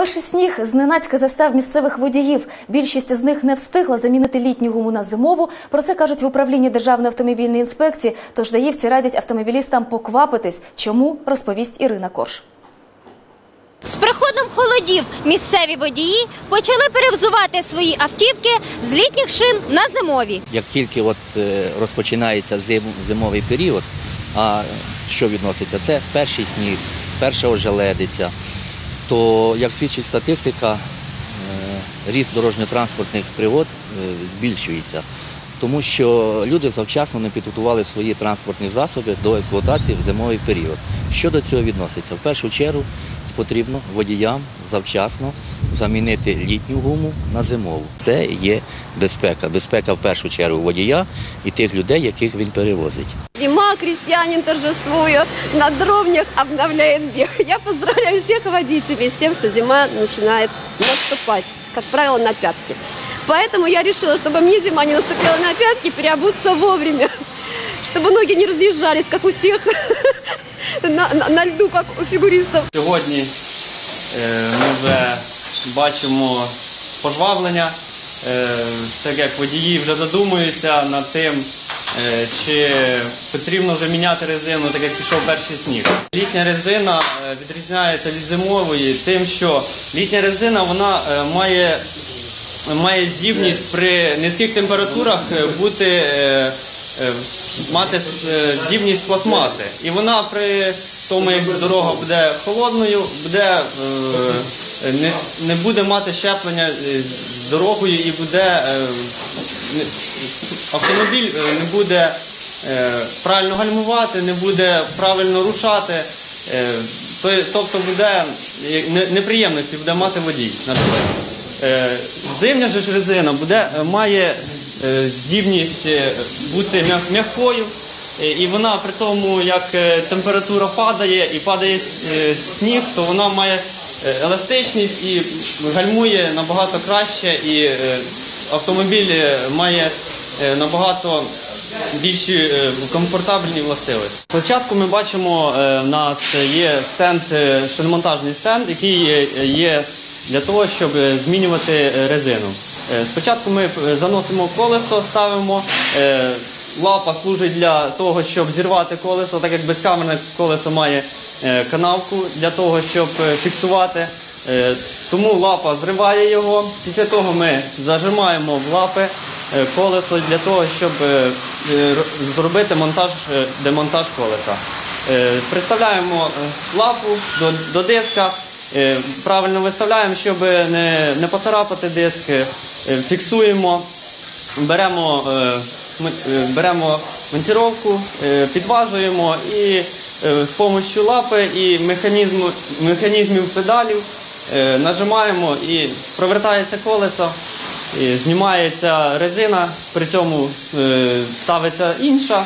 Перший сніг зненацька застав місцевих водіїв. Більшість з них не встигла замінити літню гуму на зимову. Про це кажуть в управлінні Державної автомобільної інспекції. Тож даївці радять автомобілістам поквапитись. Чому розповість Ірина Корж. З приходом холодів місцеві водії почали перевзувати свої автівки з літніх шин на зимові. Як тільки от е, розпочинається зим, зимовий період, а що відноситься? Це перший сніг, перша ожеледиця, то, як свідчить статистика, е, ріст дорожньо-транспортних пригод е, збільшується, тому що люди завчасно не підготували свої транспортні засоби до експлуатації в зимовий період. Що до цього відноситься? В першу чергу потрібно водіям завчасно замінити літню гуму на зимову. Це є безпека. Безпека в першу чергу водія і тих людей, яких він перевозить. Зима, крестьянин торжествует, на дровнях обновляет бег. Я поздравляю всех водителей с тем, что зима начинает наступать, как правило, на пятки. Поэтому я решила, чтобы мне зима не наступила на пятки, переобуться вовремя, чтобы ноги не разъезжались, как у тех на, на, на льду, как у фигуристов. Сьогодні е, ми вже бачимо пожвавлення, е, так як водії вже задумуються над тим, е, чи потрібно вже міняти резину, так як пішов перший сніг. Літня резина відрізняється від зимової тим, що літня резина вона має, має здібність при низьких температурах бути. Е, Мати е, здібність пластмаси. І вона при тому, як дорога буде холодною, буде, е, не, не буде мати щеплення з дорогою і буде автомобіль не буде правильно гальмувати, не буде правильно рушати. Тобто буде неприємності буде мати водій Зимня ж резина буде, має здібність е, бути м'якою, е, і вона при тому, як е, температура падає і падає е, сніг, то вона має е, еластичність і гальмує набагато краще, і е, автомобіль е, має е, набагато більші е, комфортабельні властивості. Спочатку ми бачимо, е, в нас є стенд, е, шиномонтажний стенд, який є- для того, щоб е, змінювати е, резину. Е, Спочатку ми е, заносимо колесо, ставимо. е, Лапа служить для того, щоб зірвати колесо, так як безкамерне колесо має канавку для того, щоб фіксувати. Тому лапа зриває його. Після того ми зажимаємо в лапи колесо для того, щоб зробити монтаж, демонтаж колеса. Приставляємо е, лапу до, диска, правильно виставляємо, щоб не, не поцарапати диск, е, фіксуємо, беремо, е, е, беремо монтировку, е, підважуємо і е, з допомогою лапи і механізму, механізмів педалів е, нажимаємо і провертається колесо, і знімається резина, при цьому е, ставиться інша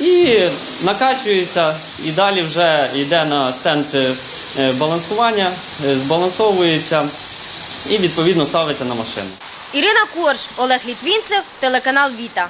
і накачується, і далі вже йде на стенд е, балансування, е, збалансовується і відповідно ставиться на машину. Ірина Корж, Олег Літвінцев, телеканал Віта.